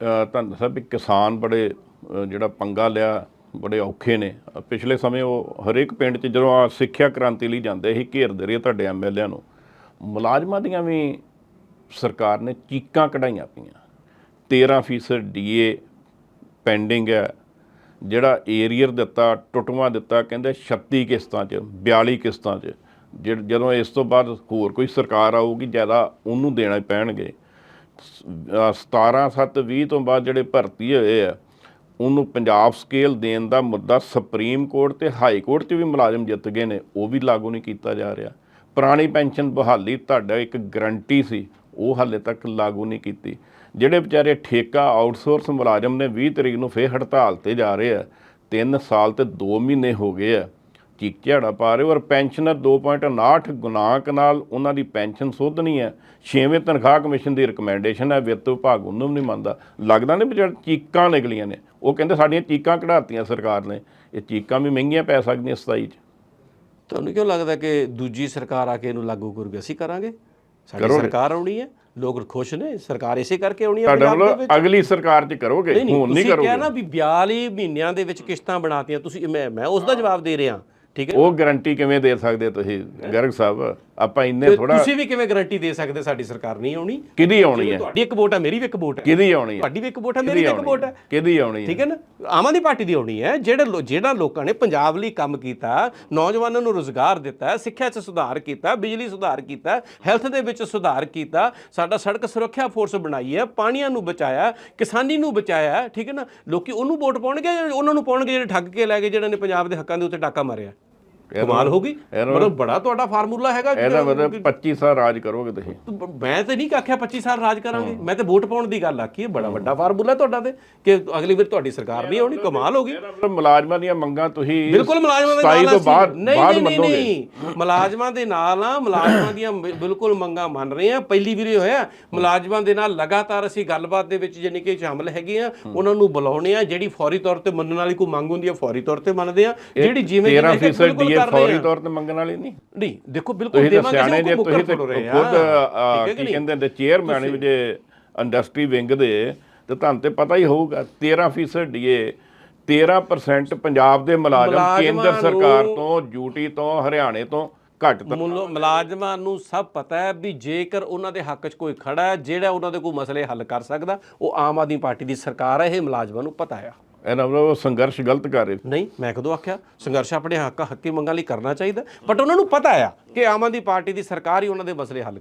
ਤੁਹਾਨੂੰ ਦੱਸਿਆ ਵੀ ਕਿਸਾਨ ਬੜੇ ਜਿਹੜਾ ਪੰਗਾ ਲਿਆ, ਬੜੇ ਔਖੇ ਨੇ। ਪਿਛਲੇ ਸਮੇਂ ਉਹ ਹਰੇਕ ਪਿੰਡ 'ਚ ਜਦੋਂ ਆ ਸਿੱਖਿਆ ਕ੍ਰਾਂਤੀ ਲਈ ਜਾਂਦੇ ਸੀ, ਘੇਰਦੇ ਰਹੇ ਤੁਹਾਡੇ ਐਮਐਲਏ ਨੂੰ। ਮੁਲਾਜ਼ਮਾਂ ਦੀਆਂ ਵੀ ਸਰਕਾਰ ਨੇ ਚੀਕਾਂ ਕਢਾਈਆਂ ਪਈਆਂ। 13% ਡੀਏ ਪੈਂਡਿੰਗ ਹੈ। ਜਿਹੜਾ ਏਰੀਅਰ ਦਿੱਤਾ, ਟੁੱਟਵਾ ਦਿੱਤਾ, ਕਹਿੰਦੇ 36 ਕਿਸ਼ਤਾਂ 'ਚ 42 ਕਿਸ਼ਤਾਂ 'ਚ। ਜਿਹ- ਜਦੋਂ ਇਸ ਤੋਂ ਬਾਅਦ ਹੋਰ ਕੋਈ ਸਰਕਾਰ ਆਊਗੀ, ਜ਼ਿਆਦਾ ਉਹਨੂੰ ਦੇਣਾ ਪੈਣਗੇ। 17 7 20 ਤੋਂ ਬਾਅਦ ਜਿਹੜੇ ਭਰਤੀ ਹੋਏ ਆ, ਉਹਨੂੰ ਪੰਜਾਬ ਸਕੇਲ ਦੇਣ ਦਾ ਮੁੱਦਾ ਸੁਪਰੀਮ ਕੋਰਟ ਤੇ ਹਾਈ ਕੋਰਟ 'ਚ ਵੀ ਮੁਲਾਜ਼ਮ ਜਿੱਤ ਗਏ ਨੇ, ਉਹ ਵੀ ਲਾਗੂ ਨਹੀਂ ਕੀਤਾ ਜਾ ਰਿਹਾ। ਪੁਰਾਣੀ ਪੈਨਸ਼ਨ ਬਹਾਲੀ ਤੁਹਾਡਾ ਇੱਕ ਗਰੰਟੀ ਸੀ, ਉਹ ਹਾਲੇ ਤੱਕ ਲਾਗੂ ਨਹੀਂ ਕੀਤੀ। ਜਿਹੜੇ ਵਿਚਾਰੇ ਠੇਕਾ ਆਊਟਸੋਰਸ ਮੁਲਾਜ਼ਮ ਨੇ 20 ਤਰੀਕ ਨੂੰ ਫੇਰ ਹੜਤਾਲ ਤੇ ਜਾ ਰਹੇ ਆ 3 ਸਾਲ ਤੇ 2 ਮਹੀਨੇ ਹੋ ਗਏ ਆ। ਚੀਕ ਝਾੜਾ ਪਾ ਰਹੇ ਔਰ ਪੈਨਸ਼ਨਰ 2.59 ਗੁਨਾਕ ਨਾਲ ਉਹਨਾਂ ਦੀ ਪੈਨਸ਼ਨ ਸੁੱਧਣੀ ਹੈ। ਛੇਵੇਂ ਤਨਖਾਹ ਕਮਿਸ਼ਨ ਦੀ ਰਿਕਮੈਂਡੇਸ਼ਨ ਹੈ। ਵਿੱਤ ਵਿਭਾਗ ਉਹਨੂੰ ਨਹੀਂ ਮੰਨਦਾ। ਲੱਗਦਾ ਨਹੀਂ ਵੀ ਜਿਹੜਾ ਚੀਕਾਂ ਨਿਕਲੀਆਂ ਨੇ। ਉਹ ਕਹਿੰਦੇ ਸਾਡੀਆਂ ਚੀਕਾਂ ਕਢਾਤੀਆਂ ਸਰਕਾਰ ਨੇ। ਇਹ ਚੀਕਾਂ ਵੀ ਮਹਿੰਗੀਆਂ ਪੈ ਸਕਦੀਆਂ 27 ਚ। ਤੁਹਾਨੂੰ ਕਿਉਂ ਲੱਗਦਾ ਕਿ ਦੂਜੀ ਸਰਕਾਰ ਆ ਕੇ ਇਹਨੂੰ ਲਾਗੂ ਕਰੂਗੀ? ਅਸੀਂ ਕਰਾਂਗੇ। ਸਾਡੀ ਕਰੋਗੇ। ਸਰਕਾਰ ਆਉਣੀ ਹੈ। ਲੋਕ ਖੁਸ਼ ਨੇ। ਸਰਕਾਰ ਇਸੇ ਕਰਕੇ ਆਉਣੀ ਹੈ ਤੁਹਾਡੇ ਪੰਜਾਬ ਦੇ ਵਿੱਚ। ਅਗਲੀ ਸਰਕਾਰ ਚ ਕਰੋਗੇ? ਨਹੀਂ ਹੁਣ ਨਹੀਂ ਤੁਸੀਂ ਕਿਹਾ ਨਾ ਕਰੋਗੇ ਵੀ 42 ਮਹੀਨਿਆਂ ਦੇ ਵਿੱਚ ਕਿਸ਼ਤਾਂ ਬਣਾਤੀਆਂ। ਤੁਸੀਂ ਮੈਂ ਮੈਂ ਉਸ ਦਾ ਜਵਾਬ ਦੇ ਰਿਹਾ। ਠੀਕ ਹੈ ਉਹ ਗਾਰੰਟੀ ਕਿਵੇਂ ਦੇ ਸਕਦੇ ਤੁਸੀਂ ਗਰਗ ਸਾਹਿਬ? ਆਪਾਂ ਇੰਨੇ ਥੋੜਾ ਤੁਸੀਂ ਵੀ ਕਿਵੇਂ ਗਾਰੰਟੀ ਦੇ ਸਕਦੇ ਸਾਡੀ ਸਰਕਾਰ ਨਹੀਂ ਆਉਣੀ? ਕਿਹਦੀ ਆਉਣੀ ਹੈ? ਤੁਹਾਡੀ ਇੱਕ ਵੋਟ ਹੈ ਮੇਰੀ ਵੀ ਇੱਕ ਵੋਟ ਹੈ ਕਿਹਦੀ ਆਉਣੀ ਹੈ? ਤੁਹਾਡੀ ਵੀ ਇੱਕ ਵੋਟ ਹੈ ਮੇਰੀ ਵੀ ਇੱਕ ਵੋਟ ਹੈ? ਕਿਹਦੀ ਆਉਣੀ ਹੈ? ਠੀਕ ਹੈ ਨਾ? ਆਮ ਆਦਮੀ ਪਾਰਟੀ ਦੀ ਆਉਣੀ ਹੈ ਜਿਹੜੇ ਜਿਹੜਾ ਲੋਕਾਂ ਨੇ ਪੰਜਾਬ ਲਈ ਕੰਮ ਕੀਤਾ ਨੌਜਵਾਨਾਂ ਨੂੰ ਰੋਜ਼ਗਾਰ ਦਿੱਤਾ ਸਿੱਖਿਆ 'ਚ ਸੁਧਾਰ ਕੀਤਾ ਬਿਜਲੀ ਸੁਧਾਰ ਕੀਤਾ ਹੈਲਥ ਦੇ ਵਿੱਚ ਸੁਧਾਰ ਕੀਤਾ ਸਾਡਾ ਸੜਕ ਸੁਰੱਖਿਆ ਫੋਰਸ ਬਣਾਈ ਹੈ ਪਾਣੀਆਂ ਨੂੰ ਬਚਾਇਆ ਕਿਸਾਨੀ ਨੂੰ ਬਚਾਇਆ ਠੀਕ ਹੈ ਨਾ? ਲੋਕੀ ਉਹਨੂੰ ਵੋਟ ਪਾਉਣਗੇ ਉਹਨਾਂ ਨੂੰ ਪਾਉਣਗੇ ਜਿਹੜੇ ਠੱਗ ਕੇ ਲੈ ਗਏ ਜਿਹੜੇ ਨੇ ਪੰਜਾਬ ਦੇ ਹੱਕਾਂ ਦੇ ਉੱਤੇ ਡਾਕਾ ਮਾਰਿਆ? ਕਮਾਲ ਹੋ ਗਈ। ਮਤਲਬ ਬੜਾ ਤੁਹਾਡਾ ਫਾਰਮੂਲਾ ਹੈਗਾ ਕਿ ਇਹਦਾ ਮਤਲਬ 25 ਸਾਲ ਰਾਜ ਕਰੋਗੇ ਤੁਸੀਂ। ਮੈਂ ਤੇ ਨਹੀਂ ਆਖਿਆ 25 ਸਾਲ ਰਾਜ ਕਰਾਂਗੇ। ਮੈਂ ਤੇ ਵੋਟ ਪਾਉਣ ਦੀ ਗੱਲ ਆਖੀ ਹੈ ਬੜਾ ਵੱਡਾ ਫਾਰਮੂਲਾ ਤੁਹਾਡਾ ਤੇ ਕਿ ਅਗਲੀ ਵਾਰ ਤੁਹਾਡੀ ਸਰਕਾਰ ਨਹੀਂ ਆਉਣੀ ਕਮਾਲ ਹੋ ਗਈ। ਮੁਲਾਜ਼ਮਾਂ ਦੀਆਂ ਮੰਗਾਂ ਤੁਸੀਂ ਬਿਲਕੁਲ ਮੁਲਾਜ਼ਮਾਂ ਦੇ 27 ਨਾਲ ਤੋਂ ਬਾਅਦ ਨਹੀਂ ਬਾਅਦ ਨਹੀਂ ਨਹੀਂ ਮੰਨੋਗੇ। ਨਹੀਂ। ਮੁਲਾਜ਼ਮਾਂ ਦੇ ਨਾਲ ਆ ਮੁਲਾਜ਼ਮਾਂ ਦੀਆਂ ਬਿਲਕੁਲ ਮੰਗਾਂ ਮੰਨ ਰਹੇ ਆ। ਪਹਿਲੀ ਵੀਰੇ ਹੋਇਆ ਮੁਲਾਜ਼ਮਾਂ ਦੇ ਨਾਲ ਲਗਾਤਾਰ ਅਸੀਂ ਗੱਲਬਾਤ ਦੇ ਵਿੱਚ ਜਾਨੀ ਕਿ ਸ਼ਾਮਲ ਹੈਗੇ ਆ। ਉਹਨਾਂ ਨੂੰ ਬੁਲਾਉਣੇ ਆ ਜਿਹੜੀ ਫੌਰੀ ਤੌਰ ਤੇ ਮੰਨਣ ਵਾਲੀ ਕੋਈ ਮੰਗ ਹੁੰਦੀ ਆ ਫੌਰੀ ਤੌਰ ਤੇ ਮੰਨਦੇ ਆ। ਜਿਹੜੀ ਜਿਵੇਂ 13% ਕਰ ਰਹੇ ਫੌਰੀ ਆ। ਤੌਰ ਤੇ ਮੰਗਣ ਵਾਲੀ ਨਹੀਂ। ਨਹੀਂ ਦੇਖੋ ਬਿਲਕੁਲ ਤੁਸੀਂ ਤਾਂ ਦੇਵਾਂਗੇ ਸਿਆਣੇ ਜੇ ਅਸੀਂ ਤੁਸੀਂ ਤੇ ਆ। ਖੁਦ ਅਹ, ਹੈ ਕਿ? ਕਹਿੰਦੇ ਨੇ ਚੇਅਰਮੈਨ ਵੀ ਜੇ ਇੰਡਸਟਰੀ ਵਿੰਗ ਦੇ ਤੇ ਤੁਹਾਨੂੰ ਤੇ ਪਤਾ ਹੀ ਹੋਊਗਾ 13% ਡੀਏ 13% ਪੰਜਾਬ ਦੇ ਮੁਲਾਜ਼ਮ ਮੁਲਾਜ਼ਮਾਂ ਕੇਂਦਰ ਸਰਕਾਰ ਨੂੰ- ਤੋਂ ਯੂਟੀ ਤੋਂ ਹਰਿਆਣੇ ਤੋਂ ਘੱਟ ਮੁਲ- ਮੁਲਾਜ਼ਮਾਂ ਨੂੰ ਸਭ ਪਤਾ ਹੈ ਵੀ ਜੇਕਰ ਉਹਨਾਂ ਦੇ ਹੱਕ 'ਚ ਕੋਈ ਖੜਾ ਹੈ ਜਿਹੜਾ ਉਹਨਾਂ ਦੇ ਕੋਈ ਮਸਲੇ ਹੱਲ ਕਰ ਸਕਦਾ ਉਹ ਆਮ ਆਦਮੀ ਪਾਰਟੀ ਦੀ ਸਰਕਾਰ ਹੈ ਇਹ ਮੁਲਾਜ਼ਮਾਂ ਨੂੰ ਪਤਾ ਆ ਇਹਨਾਂ ਵੱਲੋਂ ਸੰਘਰਸ਼ ਗਲਤ ਕਰ ਰਹੇ ਨਹੀਂ, ਮੈਂ ਕਦੋਂ ਆਖਿਆ? ਸੰਘਰਸ਼ ਆਪਣੇ ਹੱਕ ਹੱਕੀ ਮੰਗਾਂ ਲਈ ਕਰਨਾ ਚਾਹੀਦਾ। ਬਟ ਉਹਨਾਂ ਨੂੰ ਪਤਾ ਆ ਕਿ ਆਮ ਆਦਮੀ ਪਾਰਟੀ ਦੀ ਸਰਕਾਰ ਹੀ ਉਹਨਾਂ ਦੇ ਮਸਲੇ ਹੱਲ